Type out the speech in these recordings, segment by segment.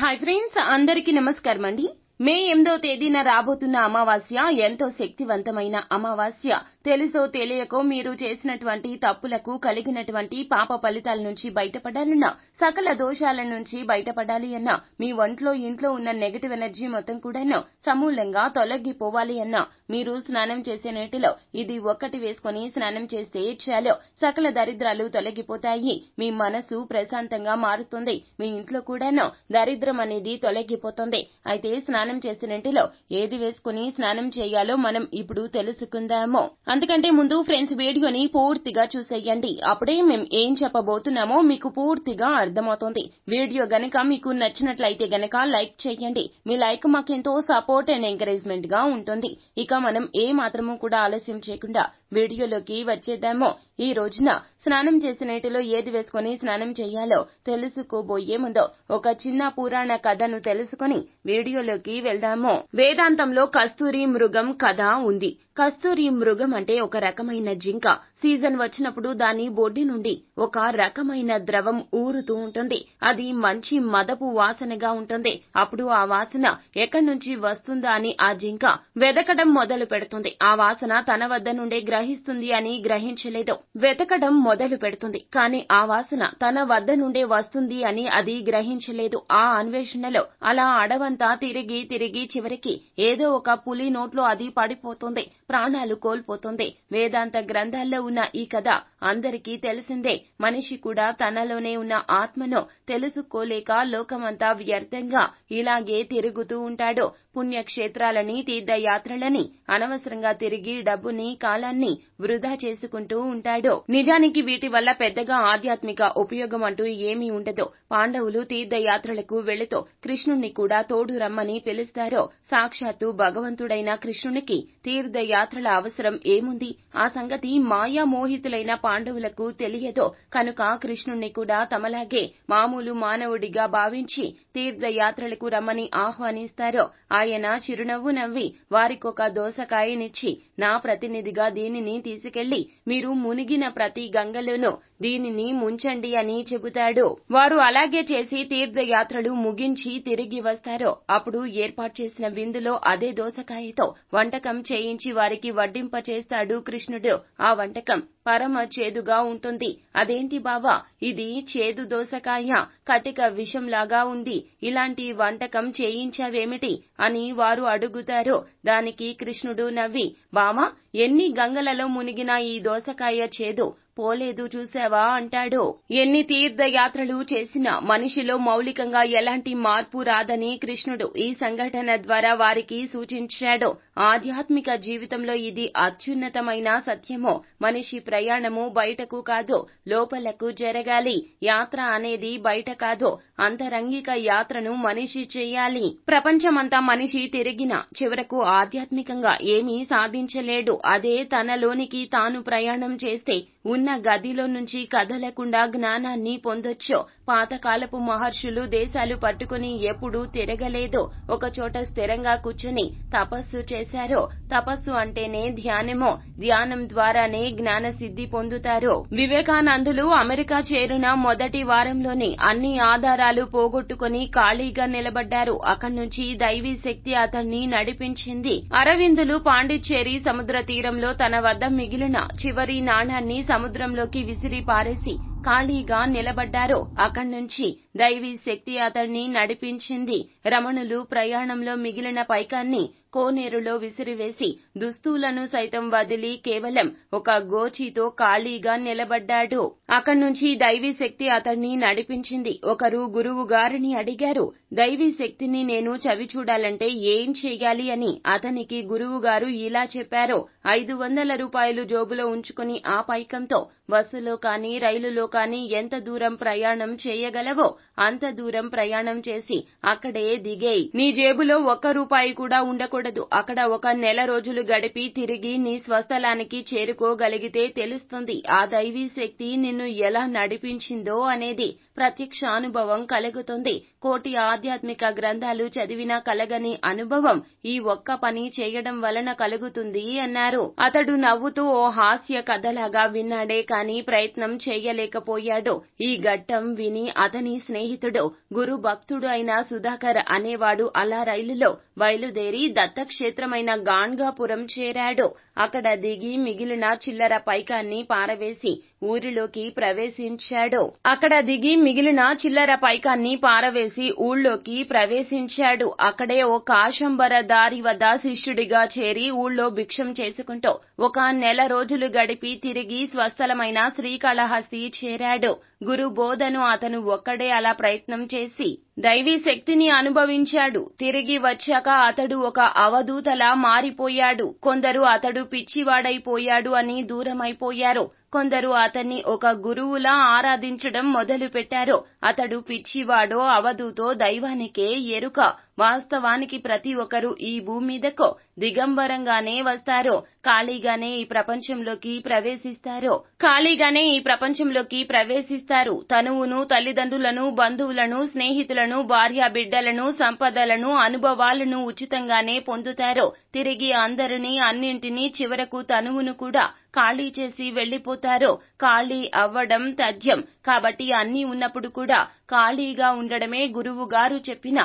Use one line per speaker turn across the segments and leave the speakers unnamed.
Hi friends అందరికీ నమస్కారం అండి. మే ఎనిమిదవ తేదీన రాబోతున్న అమావాస్య ఎంతో శక్తివంతమైన అమావాస్య. తెలుసో తెలియకో మీరు చేసినటువంటి తప్పులకు కలిగినటువంటి పాప ఫలితాల నుంచి బయటపడాలన్నా సకల దోషాల నుంచి బయటపడాలి అన్నా మీ ఒంట్లో ఇంట్లో ఉన్న నెగటివ్ ఎనర్జీ మొత్తం కూడాను సమూలంగా తొలగిపోవాలి అన్నా మీరు స్నానం చేసే నీటిలో ఇది ఒక్కటి వేసుకొని స్నానం చేస్తే చాలు. సకల దరిద్రాలు తొలగిపోతాయి. మీ మనసు ప్రశాంతంగా మారుతుంది. మీ ఇంట్లో కూడాను దరిద్రం అనేది తొలగిపోతుంది. అయితే స్నానం చేసే నీటిలో ఏది వేసుకుని స్నానం చేయాలో మనం ఇప్పుడు తెలుసుకుందాము. అందుకంటే ముందు ఫ్రెండ్స్ వీడియోని పూర్తిగా చూసేయండి. అప్పుడే మేము ఏం చెప్పబోతున్నామో మీకు పూర్తిగా అర్థమవుతుంది. వీడియో గనక మీకు నచ్చినట్లయితే గనక లైక్ చేయండి. మీ లైక్ మాకెంతో సపోర్ట్ అండ్ ఎంకరేజ్మెంట్గా ఉంటుంది. ఇక మనం ఏ మాత్రము కూడా ఆలస్యం చేయకుండా వీడియోలోకి వచ్చేద్దాము. ఈ రోజున స్నానం చేసే నీటిలో ఏది వేసుకుని స్నానం చేయాలో తెలుసుకోబోయే ముందు ఒక చిన్న పురాణ కథను తెలుసుకుని వీడియోలోకి వెళ్దాము. వేదాంతంలో కస్తూరి మృగం కథ ఉంది. కస్తూరి మృగం అంటే ఒక రకమైన జింక. సీజన్ వచ్చినప్పుడు దాని బొడ్డి నుండి ఒక రకమైన ద్రవం ఊరుతూ ఉంటుంది. అది మంచి మదపు వాసనగా ఉంటుంది. అప్పుడు ఆ వాసన ఎక్కడి నుంచి వస్తుందా అని ఆ జింక వెదకడం మొదలు పెడుతుంది. ఆ వాసన తన వద్ద నుండే గ్రహిస్తుంది అని గ్రహించలేదు. వెతకడం మొదలు పెడుతుంది. కానీ ఆ వాసన తన వద్ద నుండే వస్తుంది అని అది గ్రహించలేదు. ఆ అన్వేషణలో అలా అడవంతా తిరిగి తిరిగి చివరికి ఏదో ఒక పులి నోట్లో అది పడిపోతుంది. ప్రాణాలు కోల్పోతుంది. వేదాంత గ్రంథాల్లో ఉన్న ఈ కథ అందరికీ తెలిసిందే. మనిషి కూడా తనలోనే ఉన్న ఆత్మను తెలుసుకోలేక లోకమంతా వ్యర్థంగా ఇలాగే తిరుగుతూ ఉంటాడు. పుణ్యక్షేత్రాలని తీర్థయాత్రలని అనవసరంగా తిరిగి డబ్బుని కాలాన్ని వృధా చేసుకుంటూ ఉంటాడు. నిజానికి వీటి వల్ల పెద్దగా ఆధ్యాత్మిక ఉపయోగం అంటూ ఏమీ ఉండదు. పాండవులు తీర్థయాత్రలకు వెళుతూ కృష్ణుణ్ణి కూడా తోడు రమ్మని పిలుస్తారో. సాక్షాత్తు భగవంతుడైన కృష్ణునికి తీర్థయాత్రల అవసరం ఏముంది? ఆ సంగతి మాయా మోహితులైన పాండవులకు తెలియదు. కనుక కృష్ణుణ్ణి కూడా తమలాగే మామూలు మానవుడిగా భావించి తీర్థయాత్రలకు రమ్మని ఆహ్వానిస్తారో. ఆయన చిరునవ్వు నవ్వి వారికొక దోసకాయనిచ్చి నా ప్రతినిధిగా దీనిని తీసుకెళ్ళి మీరు మునిగిన ప్రతి గంగలోనూ దీనిని ముంచండి అని చెబుతాడు. వారు అలాగే చేసి తీర్థయాత్రలు ముగించి తిరిగి వస్తారో. అప్పుడు ఏర్పాటు చేసిన విందులో అదే దోసకాయతో వంటకం చేయించి వారికి వడ్డింప చేస్తాడు కృష్ణుడు. ఆ వంటకం పరమ చేదుగా ఉంటుంది. అదేంటి బావా? ఇది చేదు దోసకాయ కటిక విషంలాగా ఉంది. ఇలాంటి వంటకం చేయించావేమిటి అని వారు అడుగుతారు. దానికి కృష్ణుడు నవ్వి బామా ఎన్ని గంగలలో మునిగినా ఈ దోసకాయ చేదు? పోలేదు చూసావా అంటాడు. ఎన్ని తీర్థయాత్రలు చేసినా మనిషిలో మౌలికంగా ఎలాంటి మార్పు రాదని కృష్ణుడు ఈ సంఘటన ద్వారా వారికి సూచించాడు. ఆధ్యాత్మిక జీవితంలో ఇది అత్యున్నతమైన సత్యము మనిషి ప్రయాణము బయటకు కాదు లోపలకు జరగాలి. యాత్ర అనేది బయట కాదు అంతరంగిక యాత్రను మనిషి చేయాలి. ప్రపంచమంతా మనిషి తిరిగిన చివరకు ఆధ్యాత్మికంగా ఏమీ సాధించలేడు. అదే తనలోనికి తాను ప్రయాణం చేస్తే ఉన్న గదిలో నుంచి కదలకుండా జ్ఞానాన్ని పొందొచ్చు? పాతకాలపు మహర్షులు దేశాలు పట్టుకుని ఎప్పుడూ తిరగలేదు? ఒక చోట స్థిరంగా కూర్చుని తపస్సు చేశారో? తపస్సు అంటేనే ధ్యానమో? ధ్యానం ద్వారానే జ్ఞాన సిద్ధి పొందుతారు? వివేకానందులు అమెరికా చేరిన మొదటి వారంలోనే అన్ని ఆధారాలు పోగొట్టుకుని ఖాళీగా నిలబడ్డారు. అక్కడి నుంచి దైవీ శక్తి అతన్ని నడిపించింది. అరవిందులు పాండిచ్చేరి సముద్ర తీరంలో తన వద్ద మిగిలిన చివరి నాణాన్ని సముద్రంలోకి విసిరి పారేసి ఖాళీగా నిలబడ్డారు అక్కడి నుంచి దైవీ శక్తి అతన్ని నడిపించింది. రమణులు ప్రయాణంలో మిగిలిన పైకాన్ని కోనేరులో విసిరివేసి దుస్తులను సైతం వదిలి కేవలం ఒక గోచితో ఖాళీగా నిలబడ్డాడు. అక్కడి నుంచి దైవీ శక్తి అతన్ని నడిపించింది. ఒకరు గురువు గారిని అడిగారు దైవీ శక్తిని నేను చవి చూడాలంటే ఏం చేయాలి? అని అతనికి గురువు గారు ఇలా చెప్పారు ఐదు వందల రూపాయలు జోబులో ఉంచుకుని ఆ పైకంతో బస్సులో కానీ రైలులో కానీ ఎంత దూరం ప్రయాణం చేయగలవో అంత దూరం ప్రయాణం చేసి అక్కడే దిగేయ్. నీ జేబులో ఒక్క రూపాయి కూడా ఉండకూడదు. అక్కడ ఒక నెల రోజులు గడిపి తిరిగి నీ స్వస్థలానికి చేరుకోగలిగితే తెలుస్తుంది. ఆ దైవీ శక్తి నిన్ను ఎలా నడిపించిందో అనేది ప్రత్యక్ష అనుభవం కలుగుతుంది. కోటి ఆధ్యాత్మిక గ్రంథాలు చదివినా కలగని అనుభవం ఈ ఒక్క పని చేయడం వలన కలుగుతుంది అన్నారు. అతడు నవ్వుతూ ఓ హాస్య కథలాగా విన్నాడే కాని ప్రయత్నం చేయలేక చేయలేకపోయాడు ఈ ఘట్టం విని అతని స్నేహితుడు గురు భక్తుడు అయిన సుధాకర్ అనేవాడు అలా రైలులో బయలుదేరి దత్తక్షేత్రమైన గాన్గాపురం చేరాడు. అక్కడ దిగి మిగిలిన చిల్లర పైకాన్ని పారవేసి ఊరిలోకి ప్రవేశించాడు. అక్కడ దిగి మిగిలిన చిల్లర పైకాన్ని పారవేసి ఊళ్ళోకి ప్రవేశించాడు. అక్కడే ఓ కాశంబర దారి వద్ద శిష్యుడిగా చేరి ఊళ్ళో భిక్షం చేసుకుంటూ ఒక నెల రోజులు గడిపి తిరిగి స్వస్థలమైన శ్రీకాళహస్తి చేరాడు. గురు బోధను అతను ఒక్కడే అలా ప్రయత్నం చేసి దైవీ శక్తిని అనుభవించాడు. తిరిగి వచ్చాక అతడు ఒక అవధూతలా మారిపోయాడు. కొందరు అతడు పిచ్చివాడైపోయాడు అని దూరమైపోయారు. కొందరు అతన్ని ఒక గురువులా ఆరాధించడం మొదలు పెట్టారు అతడు పిచ్చివాడో అవధూతో దైవానికే ఎరుక. వాస్తవానికి ప్రతి ఒక్కరూ ఈ భూమి మీదకు దిగంబరంగానే వస్తారు ఖాళీగానే ఈ ప్రపంచంలోకి ప్రవేశిస్తారు ఖాళీగానే ఈ ప్రపంచంలోకి ప్రవేశిస్తారు. తనువును తల్లిదండ్రులను బంధువులను స్నేహితులను భార్య బిడ్డలను సంపదలను అనుభవాలను ఉచితంగానే పొందుతారో తిరిగి అందరినీ అన్నింటినీ చివరకు తనువును కూడా ఖాళీ చేసి వెళ్ళిపోతారో ఖాళీ అవ్వడం తథ్యం. కాబట్టి అన్నీ ఉన్నప్పుడు కూడా ఖాళీగా ఉండడమే గురువు గారు చెప్పిన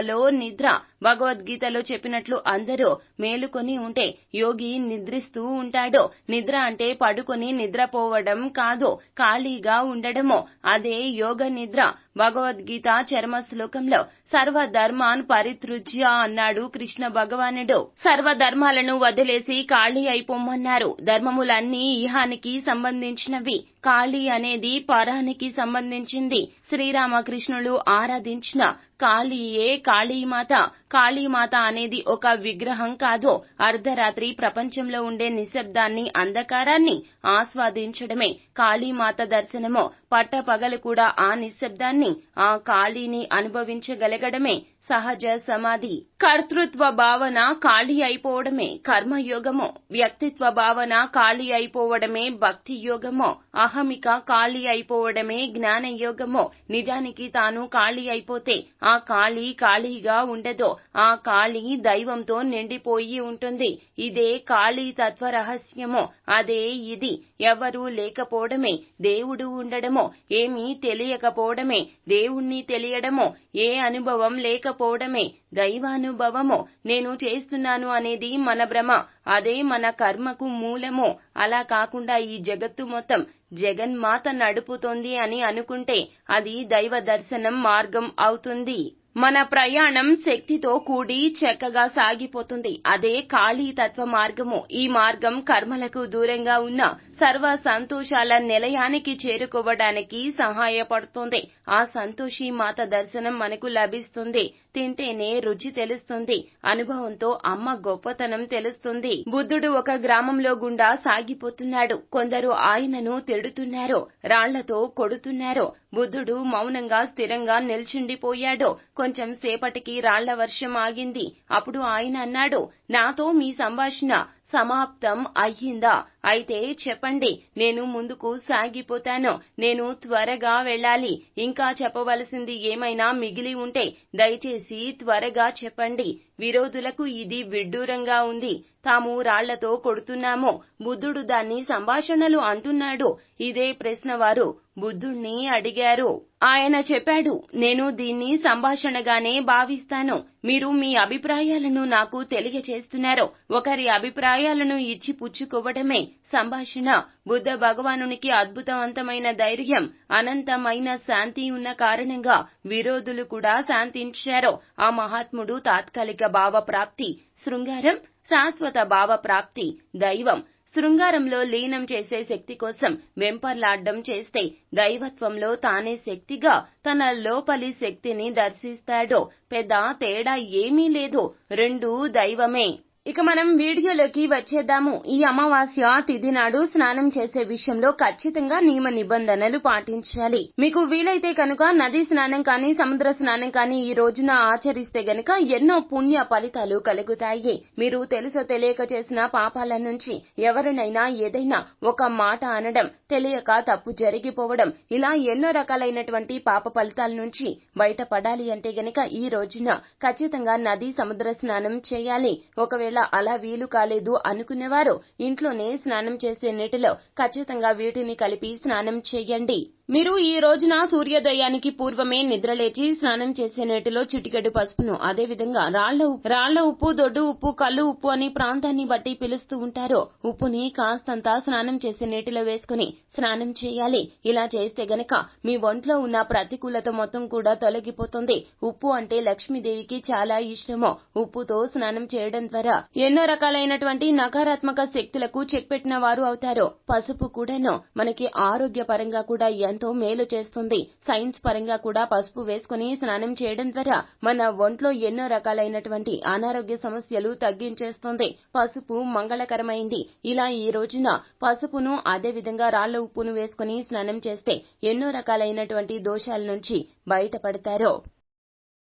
మెలకువలో నిద్ర భగవద్గీతలో చెప్పినట్లు అందరూ మేలుకొని ఉంటే యోగి నిద్రిస్తూ ఉంటాడు. నిద్ర అంటే పడుకొని నిద్రపోవడం కాదు ఖాళీగా ఉండడము. అదే యోగ నిద్ర. భగవద్గీత చర్మ శ్లోకంలో సర్వధర్మాన్ పరితృజ్య అన్నాడు కృష్ణ భగవానుడు. సర్వధర్మాలను వదిలేసి ఖాళీ అయిపోమన్నారు ధర్మములన్నీ ఇహానికి సంబంధించినవి. కాళీ అనేది పరానికి సంబంధించింది. శ్రీరామకృష్ణులు ఆరాధించిన కాళీయే కాళీమాత కాళీమాత అనేది ఒక విగ్రహం కాదు. అర్ధరాత్రి ప్రపంచంలో ఉండే నిశ్శబ్దాన్ని అంధకారాన్ని ఆస్వాదించడమే. కాళీమాత దర్శనము. పట్టపగలు కూడా ఆ నిశ్శబ్దాన్ని ఆ ఖాళీని అనుభవించగలగడమే సహజ సమాధి. కర్తృత్వ భావన ఖాళీ అయిపోవడమే. కర్మయోగము వ్యక్తిత్వ భావన ఖాళీ అయిపోవడమే. భక్తి యోగము అహమిక ఖాళీ అయిపోవడమే. జ్ఞాన యోగము నిజానికి తాను ఖాళీ అయిపోతే ఆ ఖాళీ ఖాళీగా ఉండదు ఆ ఖాళీ దైవంతో నిండిపోయి ఉంటుంది. ఇదే ఖాళీ తత్వ రహస్యము అదే ఇది. ఎవరూ లేకపోవడమే. దేవుడు ఉండడమో ఏమీ తెలియకపోవడమే. దేవుణ్ణి తెలియడమో ఏ అనుభవం లేకపో పోవడమే దైవానుభవము నేను చేస్తున్నాను అనేది మన భ్రమ అదే మన కర్మకు మూలము. అలా కాకుండా ఈ జగత్తు మొత్తం జగన్మాత నడుపుతోంది అని అనుకుంటే అది దైవ దర్శనం మార్గం అవుతుంది. మన ప్రయాణం శక్తితో కూడి చక్కగా సాగిపోతుంది. అదే కాళీ తత్వ మార్గము. ఈ మార్గం కర్మలకు దూరంగా ఉన్న సర్వ సంతోషాల నిలయానికి చేరుకోవడానికి సహాయపడుతుంది. ఆ సంతోషి మాత దర్శనం మనకు లభిస్తుంది. తింటేనే రుచి తెలుస్తుంది. అనుభవంతో అమ్మ గొప్పతనం తెలుస్తుంది. బుద్ధుడు ఒక గ్రామంలో గుండా సాగిపోతున్నాడు. కొందరు ఆయనను తిడుతున్నారు. రాళ్ళతో కొడుతున్నారు. బుద్ధుడు మౌనంగా స్థిరంగా నిల్చుండిపోయాడు. కొంచెం సేపటికి రాళ్ళ వర్షం ఆగింది. అప్పుడు ఆయన అన్నాడు నాతో మీ సంభాషణ సమాప్తం అయ్యిందా? అయితే చెప్పండి నేను ముందుకు సాగిపోతాను నేను త్వరగా వెళ్ళాలి. ఇంకా చెప్పవలసింది ఏమైనా మిగిలి ఉంటే దయచేసి త్వరగా చెప్పండి. విరోధులకు ఇది విడ్డూరంగా ఉంది. తాము రాళ్ళతో కొడుతున్నామో. బుద్ధుడు దాన్ని సంభాషణలు అంటున్నాడు. ఇదే ప్రశ్న వారు బుద్ధుణ్ణి అడిగారు. ఆయన చెప్పాడు నేను దీన్ని సంభాషణగానే భావిస్తాను. మీరు మీ అభిప్రాయాలను నాకు తెలియచేస్తున్నారు. ఒకరి అభిప్రాయాలను ఇచ్చి పుచ్చుకోవడమే సంభాషణ. బుద్ధ భగవానునికి అద్భుతవంతమైన ధైర్యం అనంతమైన శాంతి ఉన్న కారణంగా విరోధులు కూడా శాంతించారు ఆ మహాత్ముడు తాత్కాలిక భావ ప్రాప్తి శృంగారం శాశ్వత భావ ప్రాప్తి దైవం. శృంగారంలో లీనం చేసే శక్తి కోసం వెంపర్లాడ్డం చేస్తే దైవత్వంలో తానే శక్తిగా తన లోపలి శక్తిని దర్శిస్తాడో పెద్ద తేడా ఏమీ లేదు రెండూ దైవమే. ఇక మనం వీడియోలోకి వచ్చేద్దాము. ఈ అమావాస్య తిథి నాడు స్నానం చేసే విషయంలో ఖచ్చితంగా నియమ నిబంధనలు పాటించాలి. మీకు వీలైతే కనుక నది స్నానం కానీ సముద్ర స్నానం కానీ ఈ రోజున ఆచరిస్తే గనుక ఎన్నో పుణ్య ఫలితాలు కలుగుతాయి. మీరు తెలుసో తెలియక చేసిన పాపాల నుంచి ఎవరినైనా ఏదైనా ఒక మాట అనడం తెలియక తప్పు జరిగిపోవడం ఇలా ఎన్నో రకాలైనటువంటి పాప ఫలితాల నుంచి బయటపడాలి అంటే గనక ఈ రోజున ఖచ్చితంగా నది సముద్ర స్నానం చేయాలి. ఒకవేళ ఒకవేళ అలా వీలు కాలేదు అనుకునేవారు. ఇంట్లోనే స్నానం చేసే నీటిలో ఖచ్చితంగా వీటిని కలిపి స్నానం చేయండి. మీరు ఈ రోజున సూర్యోదయానికి పూర్వమే నిద్రలేచి స్నానం చేసే నీటిలో చిటికెడు పసుపును అదేవిధంగా రాళ్ళ రాళ్ళ ఉప్పు దొడ్డు ఉప్పు కళ్ళు ఉప్పు అని ప్రాంతాన్ని బట్టి పిలుస్తూ ఉంటారు. ఉప్పుని కాస్తంత స్నానం చేసే నీటిలో వేసుకుని స్నానం చేయాలి. ఇలా చేస్తే గనక మీ ఒంట్లో ఉన్న ప్రతికూలత మొత్తం కూడా తొలగిపోతుంది. ఉప్పు అంటే లక్ష్మీదేవికి చాలా ఇష్టము. ఉప్పుతో స్నానం చేయడం ద్వారా ఎన్నో రకాలైనటువంటి నకారాత్మక శక్తులకు చెక్ పెట్టిన వారు అవుతారు. పసుపు కూడాను మనకి ఆరోగ్యపరంగా కూడా ఎంతో మేలు చేస్తుంది. సైన్స్ పరంగా కూడా పసుపు వేసుకుని స్నానం చేయడం ద్వారా మన ఒంట్లో ఎన్నో రకాలైనటువంటి అనారోగ్య సమస్యలు తగ్గించేస్తుంది. పసుపు మంగళకరమైంది. ఇలా ఈ రోజున పసుపును అదే విధంగా రాళ్ళ ఉప్పును వేసుకుని స్నానం చేస్తే ఎన్నో రకాలైనటువంటి దోషాల నుంచి బయటపడతారు.